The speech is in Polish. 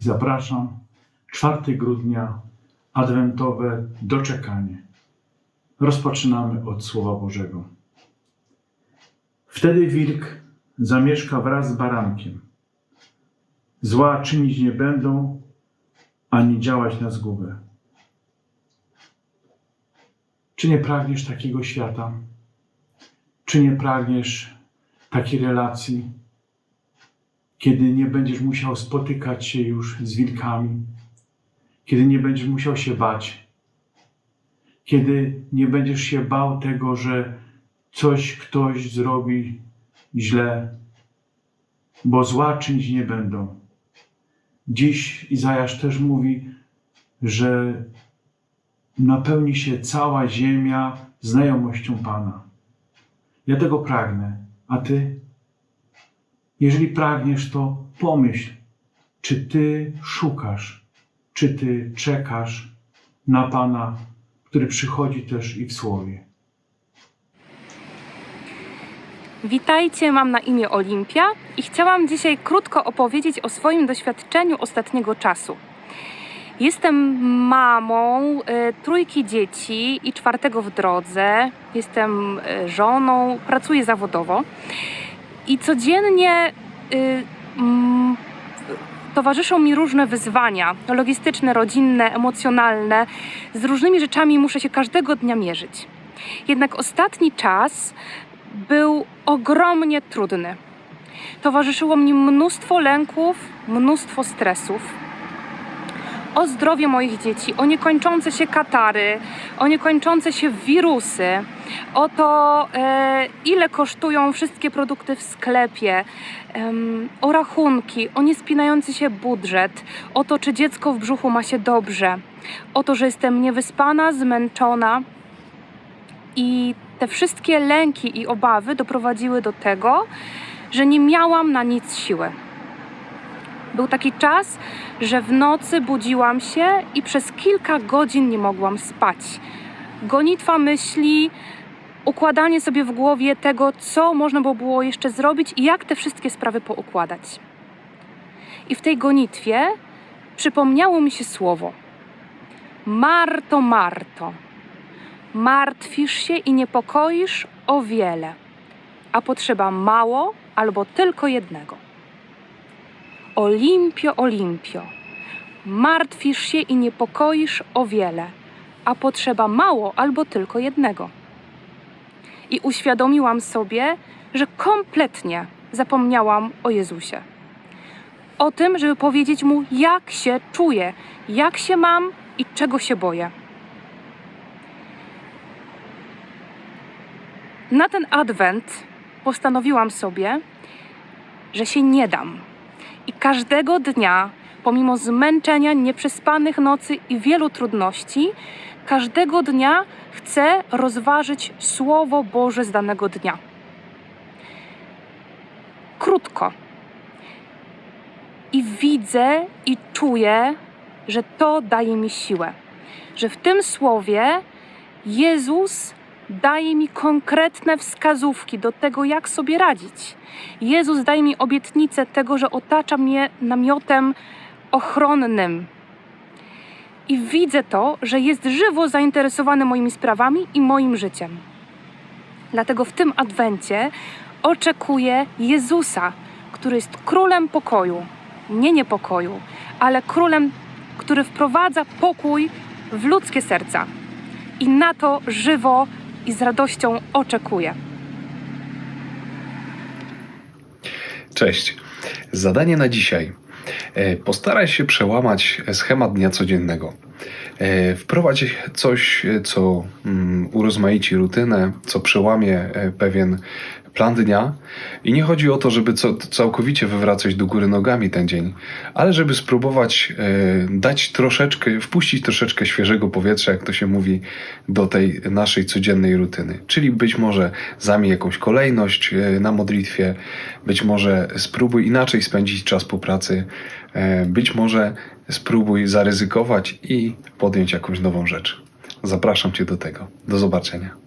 Zapraszam 4 grudnia adwentowe doczekanie. Rozpoczynamy od Słowa Bożego. Wtedy wilk zamieszka wraz z barankiem. Zła czynić nie będą, ani działać na zgubę. Czy nie pragniesz takiego świata? Czy nie pragniesz takiej relacji, kiedy nie będziesz musiał spotykać się już z wilkami, kiedy nie będziesz musiał się bać, kiedy nie będziesz się bał tego, że coś ktoś zrobi źle, bo zła czynić nie będą. Dziś Izajasz też mówi, że napełni się cała ziemia znajomością Pana. Ja tego pragnę, a Ty? Jeżeli pragniesz, to pomyśl, czy Ty szukasz, czy Ty czekasz na Pana, który przychodzi też i w Słowie. Witajcie, mam na imię Olimpia i chciałam dzisiaj krótko opowiedzieć o swoim doświadczeniu ostatniego czasu. Jestem mamą y, trójki dzieci i czwartego w drodze. Jestem y, żoną, pracuję zawodowo i codziennie y, mm, towarzyszą mi różne wyzwania logistyczne, rodzinne, emocjonalne. Z różnymi rzeczami muszę się każdego dnia mierzyć. Jednak ostatni czas był ogromnie trudny. Towarzyszyło mi mnóstwo lęków, mnóstwo stresów. O zdrowie moich dzieci, o niekończące się katary, o niekończące się wirusy, o to, e, ile kosztują wszystkie produkty w sklepie, em, o rachunki, o niespinający się budżet, o to, czy dziecko w brzuchu ma się dobrze, o to, że jestem niewyspana, zmęczona, i te wszystkie lęki i obawy doprowadziły do tego, że nie miałam na nic siły. Był taki czas, że w nocy budziłam się i przez kilka godzin nie mogłam spać. Gonitwa myśli, układanie sobie w głowie tego, co można by było jeszcze zrobić i jak te wszystkie sprawy poukładać. I w tej gonitwie przypomniało mi się słowo: Marto, Marto. Martwisz się i niepokoisz o wiele, a potrzeba mało albo tylko jednego. Olimpio, Olimpio, martwisz się i niepokoisz o wiele, a potrzeba mało albo tylko jednego. I uświadomiłam sobie, że kompletnie zapomniałam o Jezusie. O tym, żeby powiedzieć mu, jak się czuję, jak się mam i czego się boję. Na ten adwent postanowiłam sobie, że się nie dam. I każdego dnia, pomimo zmęczenia, nieprzespanych nocy i wielu trudności, każdego dnia chcę rozważyć Słowo Boże z danego dnia. Krótko. I widzę i czuję, że to daje mi siłę. Że w tym słowie Jezus daje mi konkretne wskazówki do tego, jak sobie radzić. Jezus daje mi obietnicę tego, że otacza mnie namiotem ochronnym. I widzę to, że jest żywo zainteresowany moimi sprawami i moim życiem. Dlatego w tym adwencie oczekuję Jezusa, który jest królem pokoju, nie niepokoju, ale królem, który wprowadza pokój w ludzkie serca. I na to żywo i z radością oczekuję. Cześć. Zadanie na dzisiaj. E, Postaraj się przełamać schemat dnia codziennego. E, Wprowadź coś, co mm, urozmaici rutynę, co przełamie e, pewien plan dnia. I nie chodzi o to, żeby całkowicie wywracać do góry nogami ten dzień, ale żeby spróbować e, dać troszeczkę, wpuścić troszeczkę świeżego powietrza, jak to się mówi, do tej naszej codziennej rutyny. Czyli być może zamień jakąś kolejność na modlitwie, być może spróbuj inaczej spędzić czas po pracy, być może spróbuj zaryzykować i podjąć jakąś nową rzecz. Zapraszam Cię do tego. Do zobaczenia.